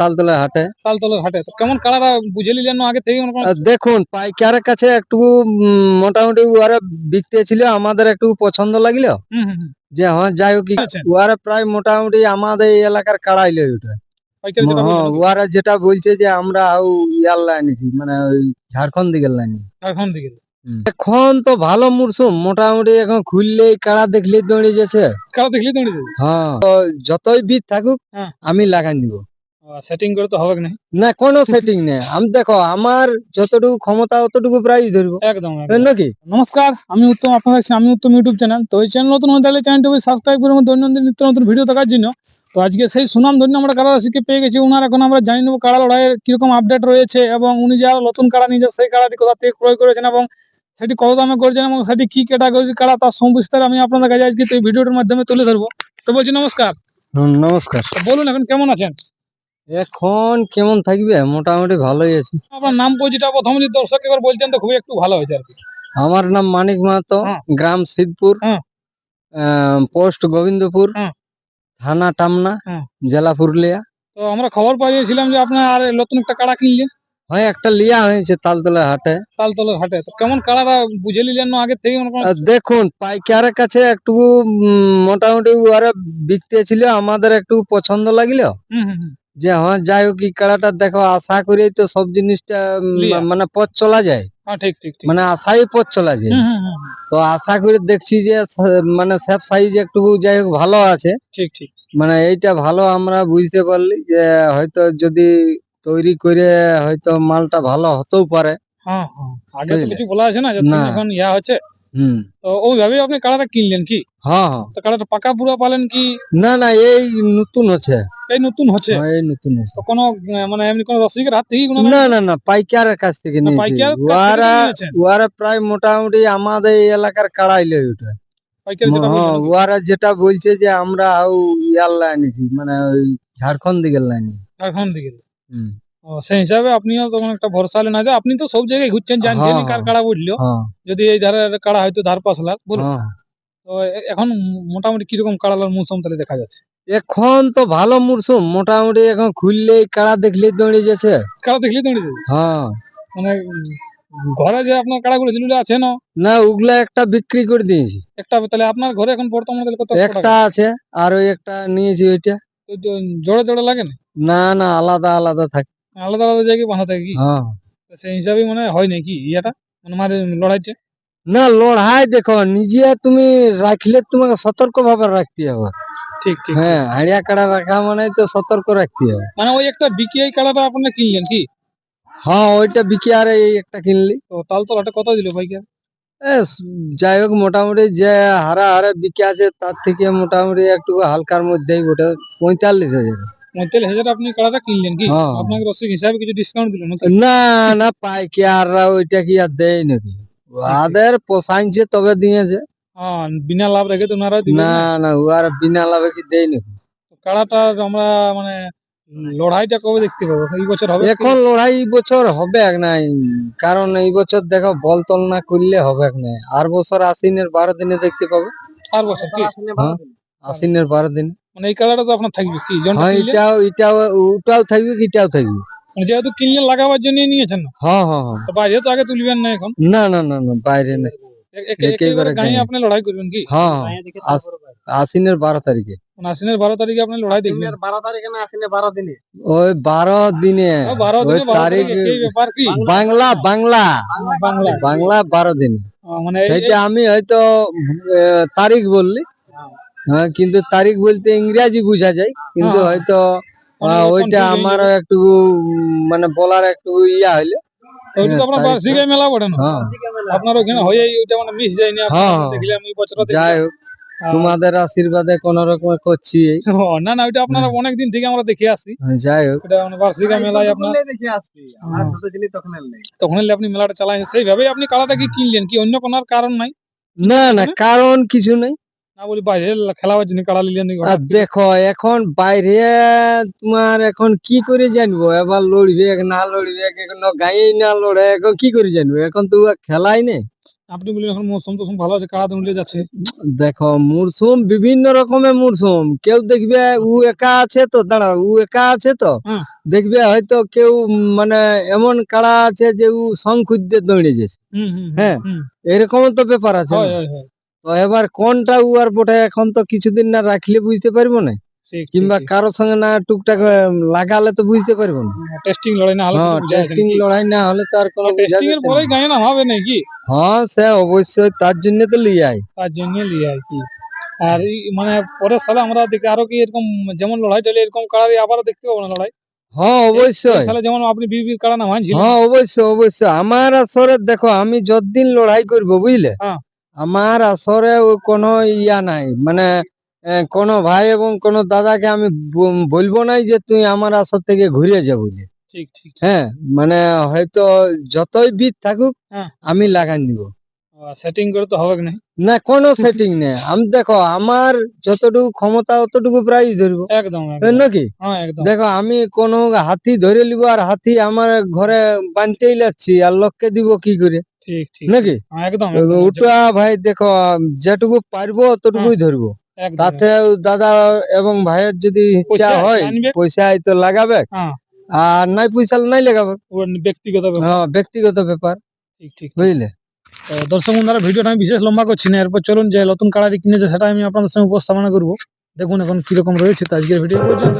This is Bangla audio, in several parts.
তালতলা হাটে। তালতলার হাটে। তো কেমন কালার বুঝে নিলেন আগে থেকে দেখুন পাইকারের কাছে একটু মোটামুটি ওরা বিকতে ছিল আমাদের একটু পছন্দ লাগল। যে হ্যাঁ যাই হোক ওরা প্রায় মোটামুটি আমাদের এই এলাকার কাড়াইলে ওটা ওরা যেটা বলছে যে আমরা ইয়ার লাইনেছি মানে ওই ঝাড়খণ্ড দিকের লাইনে। এখন দিকে এখন তো ভালো মরশুম মোটামুটি এখন খুললেই কাড়া দেখলেই দৌড়ে যাচ্ছে। কালা দেখলি নিয়ে হ্যাঁ যতই বিদ থাকুক হ্যাঁ। আমি লাগাই দিব সেটিং করে তো হবে না না কোনো সেটিং নেই। আমি দেখো আমার যতটুকু ক্ষমতা অতটুকু প্রাইস ধরবো। একদম। নাকি নমস্কার আমি উত্তম আপনারা আমি উত্তম ইউটিউব চ্যানেল তো এই চ্যানেল নতুন হয়ে তাহলে চ্যানেলটি সাবস্ক্রাইব করে দৈনন্দিন নিত্য নতুন ভিডিও দেখার জন্য। তো আজকে সেই সুনাম ধন্য আমরা কাড়া রাশিকে পেয়ে গেছি ওনার এখন আমরা জানি নেব কাড়া লড়াইয়ের কীরকম আপডেট রয়েছে এবং উনি যারা নতুন কারা নিয়ে সেই কারাটি কোথা থেকে ক্রয় করেছেন এবং সেটি কত দামে করেছেন এবং সেটি কি ক্যাটাগরি কারা তার সবিস্তার আমি আপনাদের কাছে আজকে এই ভিডিওটার মাধ্যমে তুলে ধরবো। তো বলছি নমস্কার। নমস্কার। বলুন এখন কেমন আছেন? এখন কেমন থাকবে মোটামুটি ভালোই আছি আমার নাম পরিচিটা প্রথম যদি দর্শক এবার বলছেন তো খুবই একটু ভালো হয়েছে আর কি আমার নাম মানিক মাহাতো হ্যাঁ। গ্রাম সিদ্ধপুর হ্যাঁ। পোস্ট গোবিন্দপুর হ্যাঁ। থানা টামনা। জেলা পুরুলিয়া তো আমরা খবর পাইয়েছিলাম যে আপনার আর নতুন একটা কাড়া কিনলেন হয় একটা লিয়া হয়েছে তালতলা হাটে তালতলা হাটে তো কেমন কাড়াটা বুঝে নিলেন না আগে থেকে দেখুন পাইকারের কাছে একটু মোটামুটি ওরা বিকতে ছিল আমাদের একটু পছন্দ লাগল হুম, হুম, হুম। যে হ্যাঁ যাই হোক এই কাড়াটা দেখো আশা করেই তো সব জিনিসটা লিয়া। মানে পথ চলা যায় হ্যাঁ ঠিক ঠিক ঠিক মানে আশাই পথ চলা যায় হুম, হুম, হুম, হুম। তো আশা করে দেখছি যে স- মানে স্যাপ সাইজ একটু যাই হোক ভালো আছে ঠিক ঠিক মানে এইটা ভালো আমরা বুঝতে পারলি যে হয়তো যদি তৈরি করে হয়তো মালটা ভালো হতেও পারে হ্যাঁ হ্যাঁ আগে তো বুঝলে? কিছু বলা আছে না যে না। এখন ইয়া হচ্ছে হুম। তো ওইভাবেই আপনি কাড়াটা কিনলেন কি? হ্যাঁ হ্যাঁ। তো কাড়াটা পাকা পুরা পালেন কি? না না এই নতুন হচ্ছে। এই নতুন হচ্ছে? হ্যাঁ, এই নতুন হচ্ছে। কোনো মানে এমনি কোনো রসিকের হাত থেকে কোনো না না না পাইকারের কাছ থেকে নিয়েছি। ওরা নিয়েছেন? প্রায় মোটামুটি আমাদের এলাকার কাড়াইলে ওটা পাইকারি ওরা যেটা বলছে যে আমরা ইয়ার লাইনেছি মানে ওই ঝাড়খণ্ড দিকের লাইনে। এখন দিকে হুম। সেই হিসাবে আপনিও তখন একটা ভরসা না যে আপনি তো সব জায়গায় ঘুরছেন জানছেন হ্যাঁ, কার। কাড়া বুঝলো। হ্যাঁ। যদি এই ধারে কাড়া হয়তো ধার পাশলার বলুন। হ্যাঁ। তো এখন মোটামুটি কীরকম কাড়ালার মৌসুম তাহলে দেখা যাচ্ছে? এখন তো ভালো মরশুম মোটামুটি এখন খুললেই কাড়া দেখলেই দৌড়ে যাচ্ছে। কাড়া দেখলি তো নিতে হ্যাঁ। মানে ঘরে যে আপনার কাড়াগুলো ছিল আছে না? না ওগুলা একটা বিক্রি করে দিয়েছি। একটা তাহলে আপনার ঘরে এখন বর্তমানে তাহলে কত একটা আছে আর ওই একটা নিয়েছি ওইটা। জোড়ে জোড়ে লাগে না? না না আলাদা আলাদা থাকে। আলাদা আলাদা জায়গায় বাঁধা থাকে কি? হ্যাঁ। সেই হিসাবে মানে হয় নাকি ইয়েটা? মানে মারে লড়াইটা? না লড়াই দেখো নিজে তুমি রাখলে তোমাকে সতর্ক ভাবে রাখতে হবে। ঠিক ঠিক। হ্যাঁ হাড়িয়া কাড়া রাখা মানে তো সতর্ক রাখতে হবে। মানে ওই একটা বিকিআই কাড়াটা আপনি কিনলেন কি? হ্যাঁ ওইটা বিকি আর এই একটা কিনলি। তো তাল তো হাটে কত দিল ভাইকে? যাই হোক মোটামুটি যে হারা হারে বিকে আছে তার থেকে মোটামুটি একটু হালকার মধ্যেই ওটা পঁয়তাল্লিশ হাজার। পঁয়তাল্লিশ হাজার আপনি কাড়াটা কিনলেন কি? হ্যাঁ। আপনাকে রসিক হিসাবে কিছু ডিসকাউন্ট দিল নাকি? না না পাইকাররা ওইটা কি আর দেয় নাকি? ওদের পোষাইছে তবে দিয়েছে। হ্যাঁ বিনা লাভ রেখে তো ওনারা দিবেন না না। না ওর বিনা লাভে কি দেয় নাকি? আমরা মানে লড়াইটা কবে দেখতে পাবো? এই বছর হবে কি? এখন লড়াই এই বছর হবে এক নাই। কারণ এই বছর দেখো বল তল না করলে হবে এক নাই। আর বছর আশ্বিনের বারো দিনে দেখতে পাবো। চার বছর কি? হ্যাঁ, আশ্বিনের বারো দিনে। মানে এই কাড়াটা তো আপনার থাকবে। কি জনটা হ্যাঁ এটাও এটাও ওটাও থাকবে কি এটাও থাকবে? মানে যেহেতু কিনলে লাগাবার জন্য নিয়েছেন না? হ্যাঁ হ্যাঁ হ্যাঁ। তো বাইরে তো আগে তুলবেন না এখন? না না না না বাইরে না। আপনি লড়াই করবেন কি? হ্যাঁ আস- আশ্বিনের বারো তারিখে। আশ্বিনের বারো তারিখে আপনি লড়াই দেখবেন। বারো তারিখে না বারো দিনে? ওই বারো দিনে। ও, বারো তারিখ তারিখে ব্যাপার কি? বাংলা বাংলা। বাংলা। বাংলা বারো দিনে। মানে সেটা আমি হয়তো তারিখ বললি। হ্যাঁ কিন্তু তারিখ বলতে ইংরেজি বোঝা যায় কিন্তু হ্যাঁ। হয়তো মানে আহ, ওইটা আমার একটু মানে বলার একটু ইয়া হইল। তো ওইটা তো আপনার তারিখ- মেলা পড়ে না? হ্যাঁ। আপনার ওখানে হয়ে ওইটা মানে মিস যায়নি হ্যাঁ, আপনার হ্যাঁ। দেখলে আমি বছর যাই হোক তোমাদের আশীর্বাদে কোন রকম করছি না না ওইটা আপনারা অনেক দিন থেকে আমরা দেখে আসি। যাই হোক। মানে মেলায় আপনার দেখে আসছি আমরা ছোট ছিলি তখন তখন আপনি মেলাটা চালাই সেইভাবেই আপনি কালাটা কি কিনলেন? কি অন্য কোনো আর কারণ নাই? না না কারণ কিছু নেই। না বলি বাইরে জন্য দেখো এখন বাইরে তোমার এখন কি করে জানব? এবার লড়বে না লড়বে এখন গায়ে না লড়ে এখন কি করে জানব? এখন তো খেলাই নেই। আপনি বললেন এখন মৌসুম টৌসুম ভালো আছে কাড়া দুলিয়ে যাচ্ছে? দেখো মরশুম বিভিন্ন রকমের মরশুম কেউ দেখবে উ একা আছে তো দাঁড়া উ একা আছে তো? দেখবে হয়তো কেউ মানে এমন কাড়া আছে যে উ সং খুঁজতে দৌড়ে যেছে হুম হ্যাঁ, এরকম তো ব্যাপার আছে। হয়? হয় হয়। তো এবার কোনটা উয়ার বটে এখন তো কিছুদিন না রাখলে বুঝতে পারব না। কিংবা কারোর সঙ্গে না টুকটাক লাগালে তো বুঝতে পারব না। টেস্টিং লড়াই না হলে হ্যাঁ টেস্টিং লড়াই না হলে তো আর কোনো টেস্টিং এর পরেই গায়ে না হবে নাকি? হ্যাঁ সে অবশ্যই তার জন্য তো লিয়ে আয়। তার জন্য লিয়ে আর কি। আর মানে পরের সালে আমরা দেখি আরও কি এরকম যেমন লড়াই চলে এরকম কাড়ারি আবারও দেখতে পাবো না লড়াই? হ্যাঁ অবশ্যই। তাহলে যেমন আপনি বিবি কাড়া ছিল হ্যাঁ অবশ্যই অবশ্যই। আমার আসরে দেখো আমি যতদিন লড়াই করব বুঝলে? হ্যাঁ। আমার আসরে ওই কোনো ইয়া নাই। মানে কোনো ভাই এবং কোনো দাদাকে আমি বলব নাই যে তুই আমার আসর থেকে ঘুরে যা ঠিক ঠিক হ্যাঁ মানে হয়তো যতই বিদ থাকুক হ্যাঁ। আমি লাগান দিব। সেটিং করে তো হবে না না কোনো সেটিং নেই। আমি দেখো আমার যতটুকু ক্ষমতা অতটুকু প্রাইজ ধরবো। একদম একদম। নাকি? হ্যাঁ দেখো আমি কোনো হাতি ধরে নিব আর হাতি আমার ঘরে বানতেই লাগছি আর লোককে দিব কি করে? ঠিক ঠিক নাকি? হ্যাঁ, একদম ওটা ভাই দেখো যেটুকু পারব ততটুকুই ধরবো। তাতে দাদা এবং ভাইয়ের যদি ইচ্ছা হয় পয়সা তো লাগাবে। হ্যাঁ। আর নাই পয়সা নাই লাগাবে। ব্যক্তিগত হ্যাঁ ব্যক্তিগত ব্যাপার। ঠিক ঠিক বুঝলে? দর্শক বন্ধুরা ভিডিওটা আমি বিশেষ লম্বা করছি না। এরপর চলুন যে নতুন কালারি কিনেছে সেটা আমি আপনাদের সঙ্গে উপস্থাপনা করব। দেখুন এখন কীরকম রয়েছে। তো আজকের ভিডিও পর্যন্ত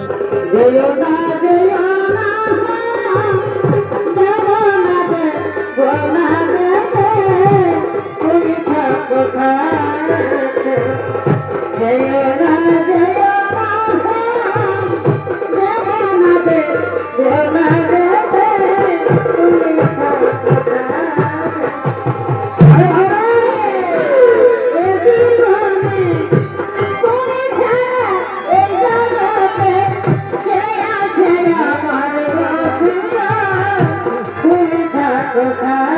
কোথায়